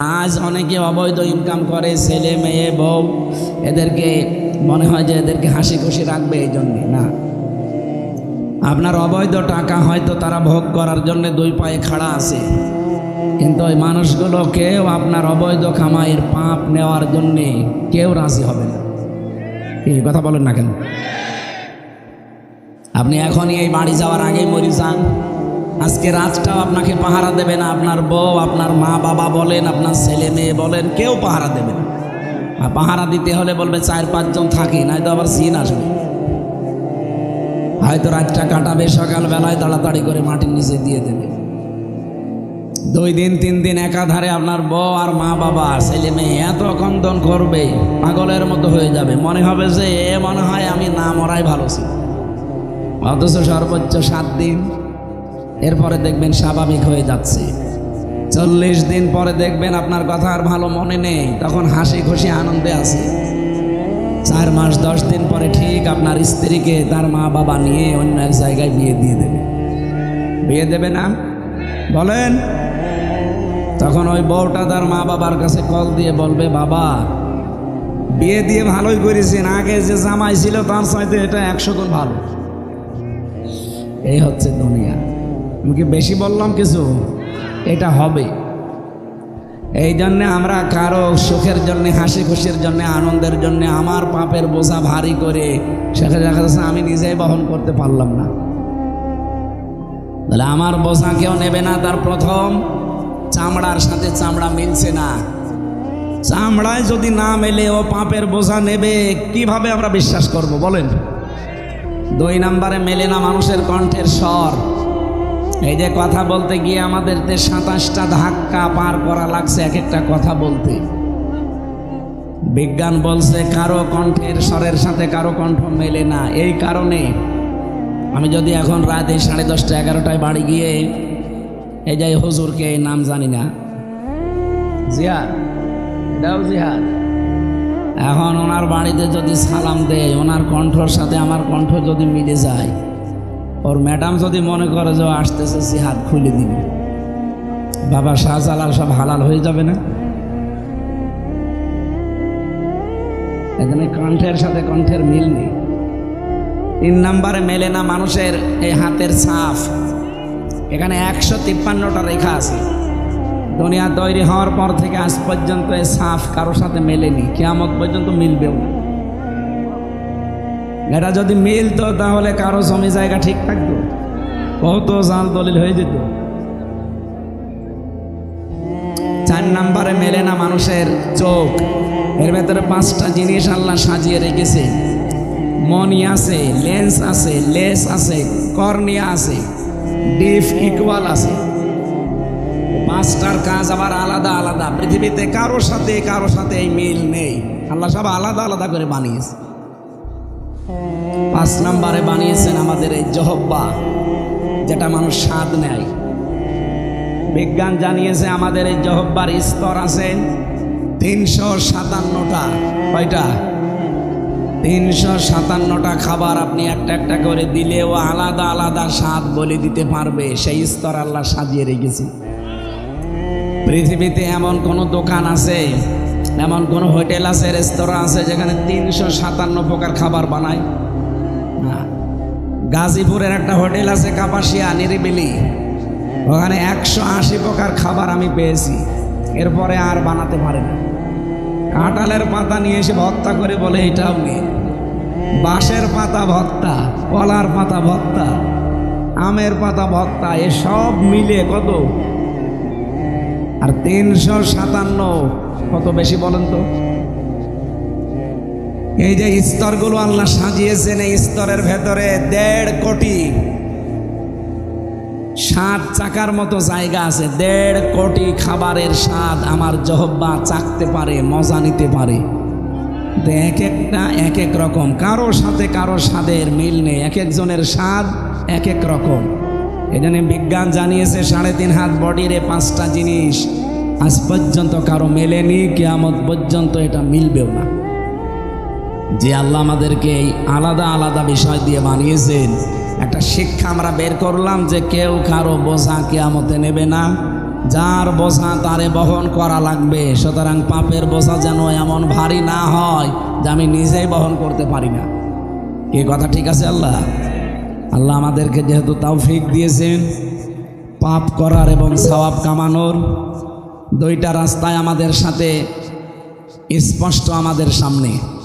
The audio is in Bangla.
আজ অনেকে অবৈধ ইনকাম করে, ছেলে, মেয়ে, বউ, এদেরকে মনে হয় যে এদেরকে হাসি খুশি রাখবে এই জন্যে, না। আপনার অবৈধ টাকা হয়তো তারা ভোগ করার জন্য দুই পায়ে খাড়া আছে, কিন্তু ওই মানুষগুলো কেউ আপনার অবৈধ কামাইয়ের পাপ নেওয়ার জন্যে কেউ রাজি হবে না। এই কথা বলেন না কেন? আপনি এখনই এই বাড়ি যাওয়ার আগেই মরি যান। আজকে রাতটাও আপনাকে পাহারা দেবে না। আপনার বউ, আপনার মা বাবা বলেন, আপনার ছেলে মেয়ে বলেন, কেউ পাহারা দেবে না। আর পাহারা দিতে হলে বলবে, চার পাঁচজন থাকি, নয়তো আবার সিন আসবে। হয়তো রাতটা কাটাবে, সকালবেলায় তাড়াতাড়ি করে মাটির নিচে দিয়ে দেবে। দুই দিন, তিন দিন একাধারে আপনার বউ আর মা বাবা, ছেলে মেয়ে এত কন্দন করবে, পাগলের মতো হয়ে যাবে। মনে হবে যে, এ মনে হয় আমি না মরাই ভালো ছিল। অথচ সর্বোচ্চ সাত দিন এরপরে দেখবেন স্বাভাবিক হয়ে যাচ্ছে। চল্লিশ দিন পরে দেখবেন আপনার কথা আর ভালো মনে নেই। তখন হাসি খুশি আনন্দে আছে। চার মাস, দশ দিন পরে ঠিক আপনার স্ত্রীকে তার মা বাবা নিয়ে অন্য এক জায়গায় বিয়ে দিয়ে দেবে। বিয়ে দেবে না? বলেন। তখন ওই বউটা তার মা বাবার কাছে কল দিয়ে বলবে, বাবা, বিয়ে দিয়ে ভালোই করেছেন আগে যে জামাই ছিল তার চাইতে এটা একশো গুণ ভালো। এই হচ্ছে দুনিয়া। আমি বেশি বললাম কিছু? এটা হবে। এই জন্যে আমরা কারও সুখের জন্য, হাসি খুশির জন্য, আনন্দের জন্য, আমার পাপের বোঝা ভারী করে সেখানে দেখা যাচ্ছে আমি নিজেই বহন করতে পারলাম না। তাহলে আমার বোঝা কেউ নেবে না, তার প্রথম চামড়ার সাথে চামড়া মিলছে না। চামড়ায় যদি না মেলে, ও পাপের বোঝা নেবে, কীভাবে আমরা বিশ্বাস করব বলেন? দুই নম্বরে মেলে না মানুষের কণ্ঠের স্বর। এই যে কথা বলতে গিয়ে আমাদের সাতাশটা ধাক্কা পার করা লাগছে এক একটা কথা বলতে। বিজ্ঞান বলছে, কারও কণ্ঠের স্বরের সাথে কারও কণ্ঠ মেলে না। এই কারণে আমি যদি এখন রাতে সাড়ে দশটা, এগারোটায় বাড়ি গিয়ে এই যে হুজুরকে এই নাম জানি না। জিয়াদ এটাও জিহাদ? এখন ওনার বাড়িতে যদি সালাম দেয়, ওনার কণ্ঠর সাথে আমার কণ্ঠ যদি মিলে যায় ওর ম্যাডাম যদি মনে করে যে আসতেছে, সে হাত খুলে দিবে। বাবা শাহজালাল সব হালাল হয়ে যাবে না? এখানে কণ্ঠের সাথে কণ্ঠের মিল নেই। তিন নাম্বারে মেলে না মানুষের এই হাতের সাফ এখানে একশো তিপ্পান্নটা রেখা আছে। দুনিয়া তৈরি হওয়ার পর থেকে আজ পর্যন্ত এই সাফ কারোর সাথে মেলেনি। কেয়ামত পর্যন্ত মিলবেও না। এটা যদি মিলতো তাহলে কারও জমি জায়গা ঠিক থাকতো। কত জাল দলিল হয়ে যেত। চার নাম্বারে মেলে না মানুষের চোখ। এর ভেতরে পাঁচটা জিনিস আল্লাহ সাজিয়ে রেখেছে। মনি আছে, লেন্স আছে, লেস আছে, কর্নিয়া আছে, ডিফ ইকুয়াল আছে। পাঁচটার কাজ আবার আলাদা আলাদা। পৃথিবীতে কারোর সাথে কারোর সাথে এই মিল নেই। আল্লাহ সব আলাদা আলাদা করে বানিয়েছে। পাঁচ নাম্বারে বানিয়েছেন আমাদের এই জহব্বা, যেটা মানুষ স্বাদ নেয়। বিজ্ঞান জানিয়েছে আমাদের এই জহব্বার স্তর আছে তিনশো সাতান্নটা। কয়টা? তিনশো সাতান্নটা খাবার আপনি একটা একটা করে দিলেও আলাদা আলাদা স্বাদ বলে দিতে পারবে। সেই স্তর আল্লাহ সাজিয়ে রেখেছে। পৃথিবীতে এমন কোনো দোকান আছে এমন কোনো হোটেল আছে, রেস্তোরাঁ আছে, যেখানে তিনশো সাতান্ন প্রকার খাবার বানায়? না। গাজীপুরের একটা হোটেল আছে কাপাসিয়া, নিরিবিলি। ওখানে একশো আশি প্রকার খাবার আমি পেয়েছি। এরপরে আর বানাতে পারে না। কাঁঠালের পাতা নিয়ে এসে ভর্তা করে বলে, এটাও নেই বাঁশের পাতা ভর্তা কলার পাতা ভর্তা আমের পাতা ভর্তা এসব মিলে কত? আর তিনশো সাতান্ন কত বেশি বলেন তো? এই যে স্তরগুলো আল্লাহ সাজিয়েছেন, এই স্তরের ভেতরে দেড় কোটি সাত চাকার মতো জায়গা আছে। দেড় কোটি খাবারের স্বাদ আমার জহব্বা চাকতে পারে, মজা নিতে পারে। এক একটা, এক এক রকম। কারও সাথে কারও স্বাদের মিল নেই। এক একজনের স্বাদ এক এক রকম। এখানে বিজ্ঞান জানিয়েছে সাড়ে তিন হাত বডিরে পাঁচটা জিনিস। আজ পর্যন্ত কারও মেলেনি, কেয়ামত পর্যন্ত এটা মিলবেও না। যে আল্লাহ আমাদেরকে এই আলাদা আলাদা বিষয় দিয়ে বানিয়েছেন, একটা শিক্ষা আমরা বের করলাম যে কেউ কারও বোঝা কেয়ামতে নেবে না। যার বোঝা তারে বহন করা লাগবে, সুতরাং পাপের বোঝা যেন এমন ভারী না হয় যে আমি নিজেই বহন করতে পারি না। এ কথা ঠিক আছে আল্লাহ? আল্লাহ আমাদেরকে যেহেতু তৌফিক দিয়েছেন, পাপ করার এবং সওয়াব কামানোর দুইটা রাস্তায় আমাদের সাথে স্পষ্ট আমাদের সামনে।